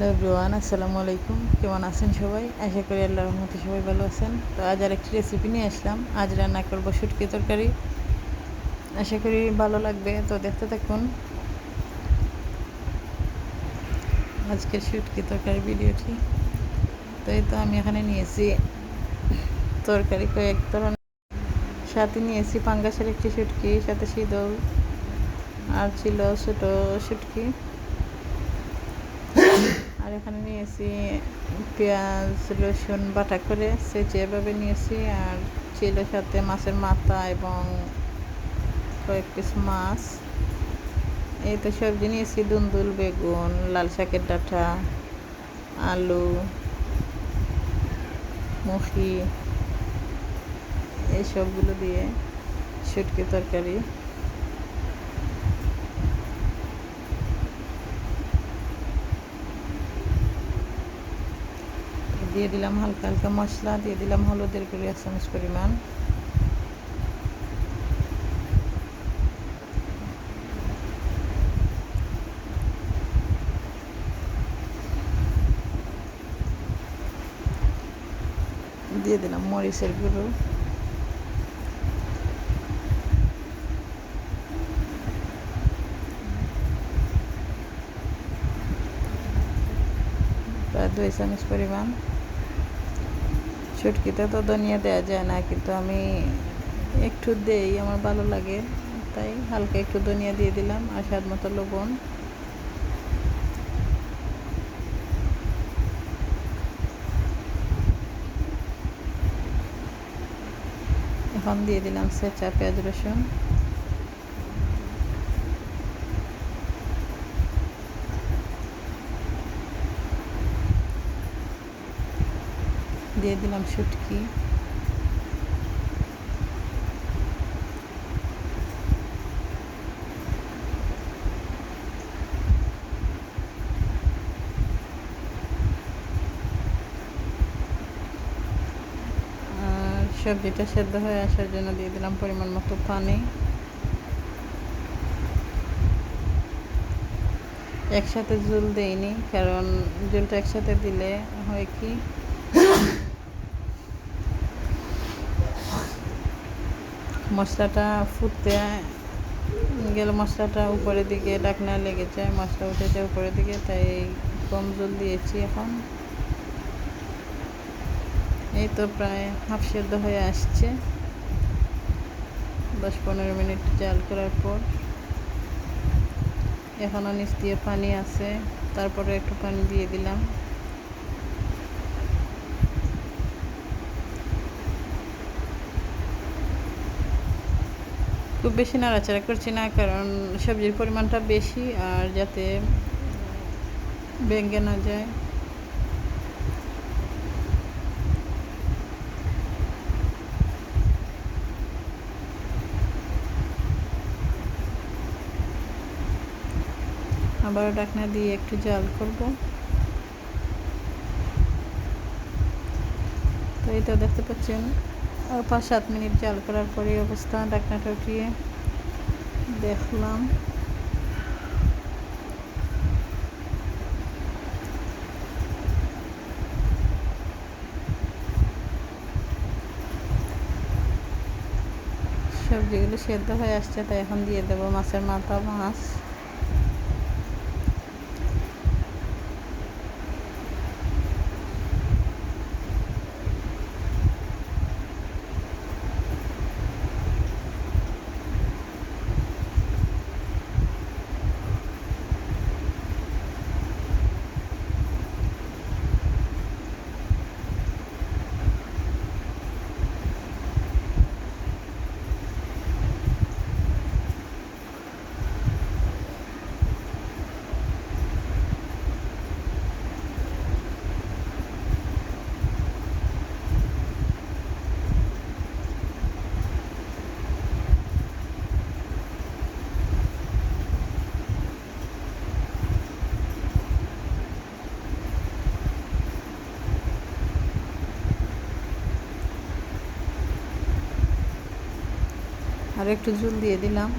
Hello everyone, আসসালামু আলাইকুম। কেমন আছেন সবাই? আশা করি আল্লাহর রহমতে সবাই ভালো আছেন। তো আজ আর একটি রেসিপি নিয়ে আসলাম। আজ রান্না করব শুটকি তরকারি। আশা করি ভালো লাগবে। তো দেখতে থাকুন। আজকের শুটকি তরকারি ভিডিওটি। তো এই তো আমি এখানে নিয়েছি তরকারি কয়েক ধরনের সাথে নিয়েছি পাঙ্গাসের একটি শুটকি, সাথে শীতল আর ছিল ছোটো শুটকি। আর এখানে নিয়েছি পেঁয়াজ, রসুন বাটা করে সেচে এভাবে নিয়েছি আর ছিল সাথে মাছের মাথা এবং কয়েক পিস মাছ। এই তো সবজি নিয়েছি, দুন্দুল, বেগুন, লাল শাকের ডাঁটা, আলু মুখি এই সবগুলো দিয়ে শুটকি তরকারি। দিয়ে দিলাম হালকা হালকা মশলা, দিয়ে দিলাম হলুদের গুঁড়ি, এক চামচ পরিমাণ। দিয়ে দিলাম মরিচের গুঁড়ো। প্রায় দুই চামচ পরিমাণ। ছুটকিতে তো ধনিয়া দেওয়া যায় না, কিন্তু আমি একটু দেই, আমার ভালো লাগে। তাই হালকা একটু ধনিয়া দিয়ে দিলাম, আর স্বাদ মতো লবণ। এখন দিয়ে দিলাম সেচা পেঁয়াজ রসুন। দিয়ে দিলাম শুটকি। সবজিটা সেদ্ধ হয়ে আসার জন্য দিয়ে দিলাম পরিমাণ মতো পানি। একসাথে জল দেইনি, কারণ জলটা একসাথে দিলে হয় কি মশলাটা ফুটতে গেলে মশলাটা উপরের দিকে ডাকনা লেগে যায় মশলা উঠে যায় উপরের দিকে, তাই কম জল দিয়েছি এখন। এই তো প্রায় হাফ সেদ্ধ হয়ে আসছে। দশ পনেরো মিনিট জাল করার পর। এখনও নিচ দিয়ে পানি আছে, তারপরে একটু পানি দিয়ে দিলাম। খুব বেশি নাড়াচাড়া করছি না, কারণ সবজির পরিমাণটা বেশি আর যাতে ভেঙে না যায়। আবারও ডাকনা দিয়ে একটু জাল করব। তো এটা দেখতে পাচ্ছেন পাঁচ সাত মিনিট জাল করার পরে অবস্থা, ডাকনাটা উঠিয়ে দেখলাম। সবজিগুলো সেদ্ধ হয়ে আসছে, তাই এখন দিয়ে দেবো মাছের মাথা, মাছ। আর একটু জল দিয়ে দিলাম।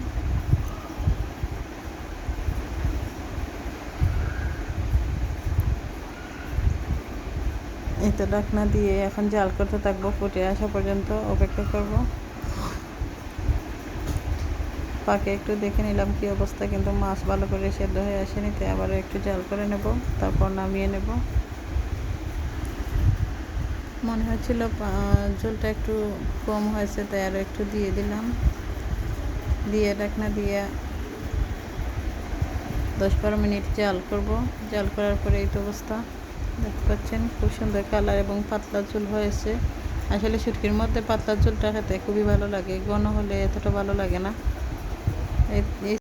এই তো ডাকনা দিয়ে এখন জাল করতে থাকব, ফুটে আসা পর্যন্ত অপেক্ষা করব। পাকে একটু দেখে নিলাম কি অবস্থা, কিন্তু মাছ ভালো করে সেদ্ধ হয়ে আসেনি, তাই আবার একটু জাল করে নেব, তারপর নামিয়ে নেব। মনে হচ্ছিল ঝোলটা একটু কম হয়েছে, তাই আরও একটু দিয়ে দিলাম। দিয়ে ডাকনা দিয়ে দশ বারো মিনিট জাল করব। জাল করার পরে এই অবস্থা। দেখতে পাচ্ছেন, খুব সুন্দর কালার এবং পাতলা চুল হয়েছে। আসলে শুটকির মধ্যে পাতলা চুলটা খেতে খুবই ভালো লাগে, ঘন হলে এতটা ভালো লাগে না। এই